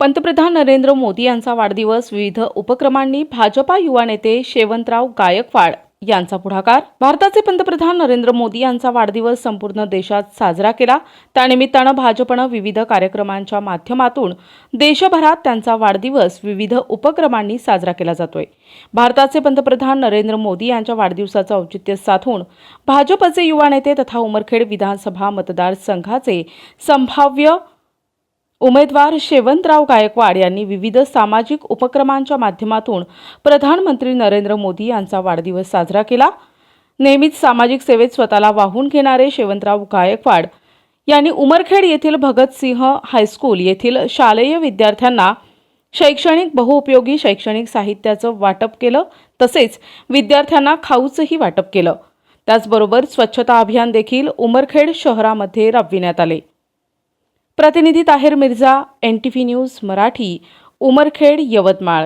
पंतप्रधान नरेंद्र मोदी यांचा वाढदिवस विविध उपक्रमांनी भाजपा युवा नेते शेवंतराव गायकवाड यांचा पुढाकार. भारताचे पंतप्रधान नरेंद्र मोदी यांचा वाढदिवस संपूर्ण देशात साजरा केला. त्यानिमित्तानं भाजपनं विविध कार्यक्रमांच्या माध्यमातून देशभरात त्यांचा वाढदिवस विविध उपक्रमांनी साजरा केला जातोय. भारताचे पंतप्रधान नरेंद्र मोदी यांच्या वाढदिवसाचं औचित्य साधून भाजपचे युवा नेते तथा उमरखेड विधानसभा मतदारसंघाचे संभाव्य उमेदवार शेवंतराव गायकवाड यांनी विविध सामाजिक उपक्रमांच्या माध्यमातून प्रधानमंत्री नरेंद्र मोदी यांचा वाढदिवस साजरा केला. नेहमीच सामाजिक सेवेत स्वतःला वाहून घेणारे शेवंतराव गायकवाड यांनी उमरखेड येथील भगतसिंह हायस्कूल येथील शालेय विद्यार्थ्यांना शैक्षणिक बहुउपयोगी शैक्षणिक साहित्याचं वाटप केलं तसेच विद्यार्थ्यांना खाऊचंही वाटप केलं. त्याचबरोबर स्वच्छता अभियान देखील उमरखेड शहरामध्ये राबविण्यात आले. प्रतिनिधी Taher Mirza N T V news Marathi Umarkhed Yavatmal.